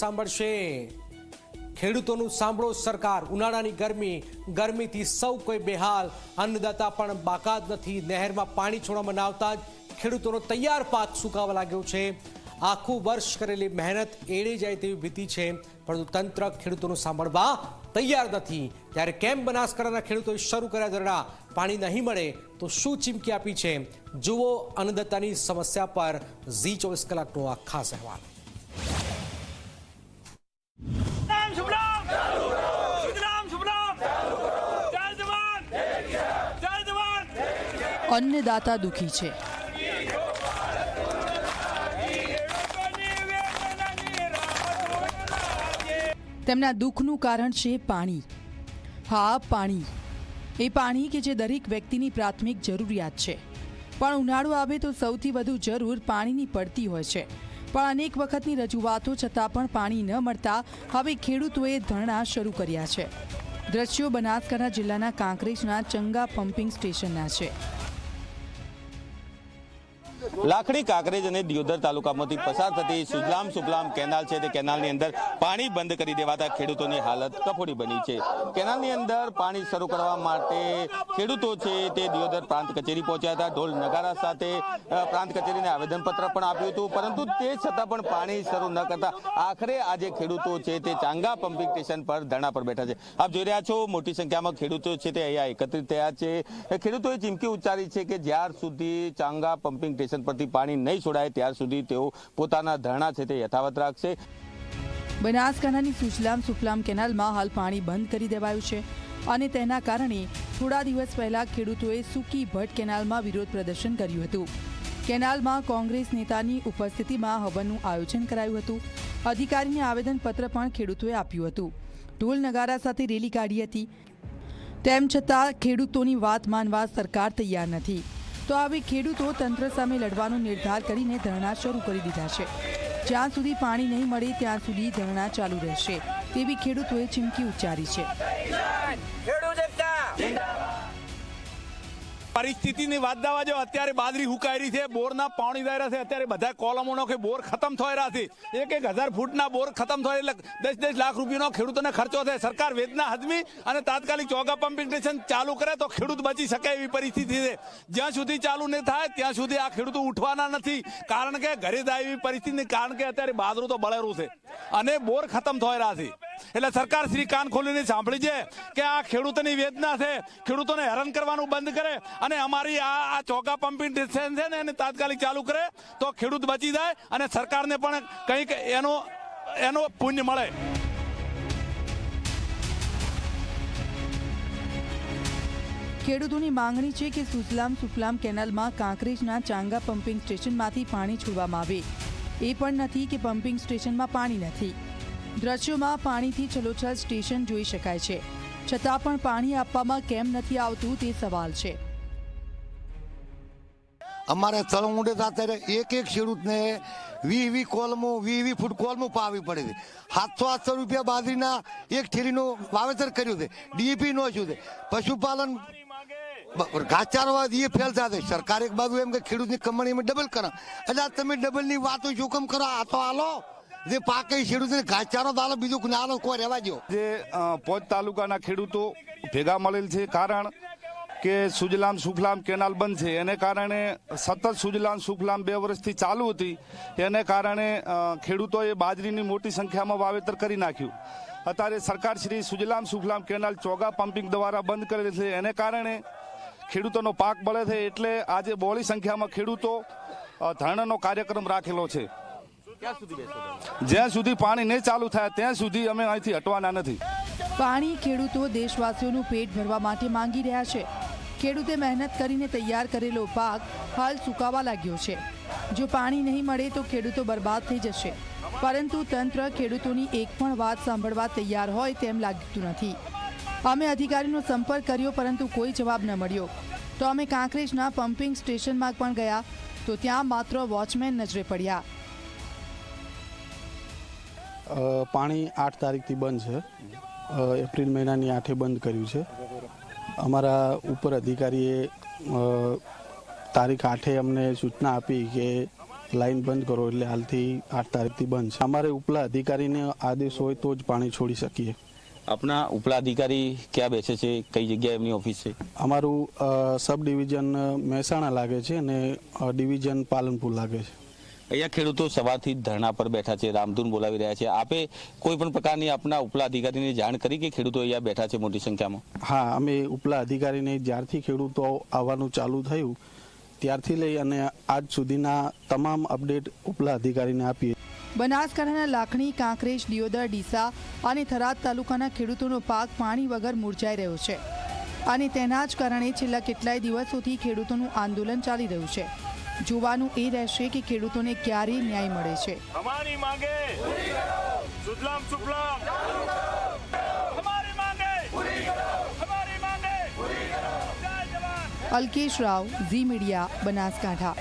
સાંભળશે. ખેડૂતોનું સાંભળો સરકાર. ઉનાળાની ગરમી, ગરમીથી સૌ કોઈ બેહાલ. અન્નદાતા પણ બાકાત નથી. નહેરમાં પાણી છોડવામાં આવતા જ ખેડૂતોનો તૈયાર પાક સુકાવા લાગ્યો છે. આખું વર્ષ કરેલી મહેનત એળે જાય તેવી ભીતિ છે. પરંતુ તંત્ર ખેડૂતોનું સાંભળવા તૈયાર નથી. ત્યારે કેમ બનાસકાંઠાના ખેડૂતોએ શરૂ કર્યા ધરણા? પાણી નહીં મળે તો શું ચીમકી આપી છે? જુઓ અન્નદાતાની સમસ્યા પર ઝી ચોવીસ કલાકનો આ ખાસ અહેવાલ રામ શુભરામ શુભરામ શુભરામ જય જવાન જય જવાન અન્નદાતા દુઃખી છે. તેમના દુઃખનું કારણ છે પાણી. હા, પાણી. એ પાણી કે જે દરેક વ્યક્તિની પ્રાથમિક જરૂરિયાત છે. પણ ઉનાળો આવે તો સૌથી વધુ જરૂર પાણીની પડતી હોય છે. પણ અનેક વખતની રજૂઆતો છતાં પણ પાણી ન મળતા હવે ખેડૂતોએ ધરણા શરૂ કર્યા છે. દ્રશ્યો બનાસકાંઠા જિલ્લાના કાંકરેજના ચંગા પમ્પિંગ સ્ટેશનના છે. લાખણી કાંકરેજ અને દિયોદર તાલુકામાંથી પસાર થતી સુજલામ સુફલામ કેનાલ છે તે કેનાલની અંદર પાણી બંધ કરી દેવાતા ખેડૂતોની હાલત કફોડી બની છે. કેનાલની અંદર પાણી શરૂ કરવા માટે ખેડૂતો છે તે દિયોદર પ્રાંત કચેરી પહોંચ્યા હતા. ઢોલ નગારા સાથે પ્રાંત કચેરીને આવેદનપત્ર પણ આપ્યું હતું. પરંતુ તે છતાં પણ પાણી શરૂ ન કરતા આખરે આજે ખેડૂતો છે તે ચાંગા પમ્પિંગ સ્ટેશન પર ધરણા પર બેઠા છે. આપ જોઈ રહ્યા છો, મોટી સંખ્યામાં ખેડૂતો છે તે અહીંયા એકત્રિત થયા છે. ખેડૂતોએ ચીમકી ઉચ્ચારી છે કે જ્યાર સુધી ચાંગા પમ્પિંગ સ્ટેશન પરથી પાણી નહીં છોડાય, ત્યાર સુધી તેઓ પોતાના ધરણા છે તે યથાવત રાખશે. બનાસકાંઠાની સુજલામ સુફલામ કેનાલમાં હાલ પાણી બંધ કરી દેવાયું છે અને તેના કારણે થોડા દિવસ પહેલા ખેડૂતોએ સુકી ભટ્ટ કેનાલમાં વિરોધ પ્રદર્શન કર્યું હતું. કેનાલમાં કોંગ્રેસ નેતાની ઉપસ્થિતિમાં હવનનું આયોજન કરાયું હતું. અધિકારીને આવેદનપત્ર પણ ખેડૂતોએ આપ્યું હતું. ઢોલ નગારા સાથે રેલી કાઢી હતી. તેમ છતાં ખેડૂતોની વાત માનવા સરકાર તૈયાર નથી. તો હવે ખેડૂતો તંત્ર સામે લડવાનો નિર્ધાર કરીને ધરણા શરૂ કરી દીધા છે. જ્યાં સુધી પાણી નહીં મળે ત્યાં સુધી ધરણા ચાલુ રહેશે, તેવી ખેડૂતોએ ચીમકી ઉચ્ચારી છે. પરિસ્થિતિની વાત દાવા જો, અત્યારે બાજરી હુકાઈ છે, બોરના પાણી જાય રહ્યા છે, અત્યારે બધા કોલમોનો કે બોર ખતમ થઈ રહ્યા છે. એક એક હજાર ફૂટના બોર ખતમ થાય, એટલે દસ દસ લાખ રૂપિયાનો ખેડૂતોને ખર્ચો થાય. સરકાર વેદના હદમી અને તાત્કાલિક ચોગા પંપિંગ ચાલુ કરે તો ખેડૂત બચી શકે એવી પરિસ્થિતિ છે. જ્યાં સુધી ચાલુ નહીં થાય, ત્યાં સુધી આ ખેડૂતો ઉઠવાના નથી. કારણ કે ઘરે જાય એવી પરિસ્થિતિ કારણ કે અત્યારે બાદરું તો બળેરું છે. અને બોર ખતમ થઈ રહ્યા છે. એટલે સરકાર શ્રી કાન ખોલીને સાંભળી છે કે આ ખેડૂતોની વેદના છે. ખેડૂતોને હેરાન કરવાનું બંધ કરે અને અમારી આ આ ચોકા પમ્પિંગ સ્ટેશન છે ને એને તાત્કાલિક ચાલુ કરે તો ખેડૂત બચી જાય અને સરકારને પણ કંઈક એનો એનો પુણ્ય મળે. ખેડૂતોની માંગણી છે કે સુસલામ સુફલામ કેનાલમાં કાંકરેજના ચાંગા પમ્પિંગ સ્ટેશનમાંથી પાણી છોડવામાં આવે. એ પણ નથી કે પમ્પિંગ સ્ટેશનમાં પાણી નથી. દ્રશ્યોમાં પાણીથી છલોછલ સ્ટેશન જોઈ શકાય છે. છતાં પણ પાણી આપવામાં કેમ નથી આવતું તે સવાલ છે. અમારે તળમુંડે અત્યારે એક એક ખેડૂતને વી વી કોલમો, વી વી ફૂટ કોલમો પાવી પડે છે. સાતસો આઠસો રૂપિયા બાજરીના એક ઠેરીનું વાવેતર કર્યું છે. ડીએપી નો શું છે? પશુપાલન બ- ઘાસચારો એ ફેલતા છે. સરકાર એક બાજુ એમ કે ખેડૂતની કમાણી એમ ડબલ કરા એટલે તમે ડબલની વાતો કેમ કરો? આ તો હાલો. જે પાક એ ખેડૂતને ઘાસચારો દાલો બીજું કોઈ ના હાલો કોઈ રહેવા દો જે પોચ તાલુકાના ખેડૂતો ભેગા મળેલ છે, કારણ કે સુજલામ સુફલામ કેનાલ બંધ છે. એને કારણે સતત સુજલામ સુફલામ બે વર્ષથી ચાલુ હતી. એને કારણે ખેડૂતોએ બાજરીની મોટી સંખ્યામાં વાવેતર કરી નાખ્યું. અત્યારે સરકાર શ્રી સુજલામ સુફલામ કેનાલ ચોગા પમ્પિંગ દ્વારા બંધ કરેલી છે. એને કારણે ખેડૂતોનો પાક બળે છે. એટલે આજે બહોળી સંખ્યામાં ખેડૂતો ધરણાનો કાર્યક્રમ રાખેલો છે. જ્યાં સુધી પાણી નહીં ચાલુ થાય ત્યાં સુધી અમે અહીંથી હટવાના નથી. પાણી ખેડૂતો દેશવાસીઓનું પેટ ભરવા માટે માંગી રહ્યા છે. ખેડૂતે મહેનત કરીને તૈયાર કરેલો પાક હાલ સુકાવા લાગ્યો છે. જો પાણી નહીં મળે તો ખેડૂતો બરબાદ થઈ જશે. પરંતુ તંત્ર ખેડૂતોની એક પણ વાત સાંભળવા તૈયાર હોય તેમ લાગતું નથી. અમે અધિકારીનો સંપર્ક કર્યો પરંતુ કોઈ જવાબ ન મળ્યો. તો અમે કાંકરેજના પમ્પિંગ સ્ટેશનમાં પણ ગયા તો ત્યાં માત્ર વોચમેન નજરે પડ્યા. પાણી આઠ તારીખથી બંધ છે. એપ્રિલ મહિનાની આઠે બંધ કર્યું છે. અમારા ઉપર અધિકારીએ તારીખ આઠે અમને સૂચના આપી કે લાઈન બંધ કરો એટલે હાલથી આઠ તારીખથી બંધ છે. અમારે ઉપલા અધિકારીને આદેશ હોય તો જ પાણી છોડી શકીએ. આપના ઉપલા અધિકારી ક્યાં બેસે છે? કઈ જગ્યાએ એમની ઓફિસ છે? અમારું સબ ડિવિઝન મહેસાણા લાગે છે અને ડિવિઝન પાલનપુર લાગે છે. અહીંયા ખેડૂતો સવારથી જ ધરણા પર બેઠા છે રામધૂન બોલાવી રહ્યા છે. આપે કોઈ પણ પ્રકારની આપના ઉપલા અધિકારીને જાણ કરી કે ખેડૂતો અહીંયા બેઠા છે મોટી સંખ્યામાં? હા અમે ઉપલા અધિકારીને જ્યારથી ખેડૂતો આવવાનું ચાલુ થયું ત્યારથી લઈ અને આજ સુધીના તમામ અપડેટ ઉપલા અધિકારીને આપીએ. બનાસકાંઠાના લાખણી કાંકરેજ દિયોદર ડીસા અને થરાદ તાલુકાના ખેડૂતોનો પાક પાણી વગર મુરઝાઈ રહ્યો છે. અને તેના જ કારણે છેલ્લા કેટલાય દિવસોથી ખેડૂતોનું આંદોલન ચાલી રહ્યું છે. જોવાનું એ રહેશે કે ખેડૂતોને ક્યારે ન્યાય મળે છે. Alkesh Rao Zee media Banaskantha.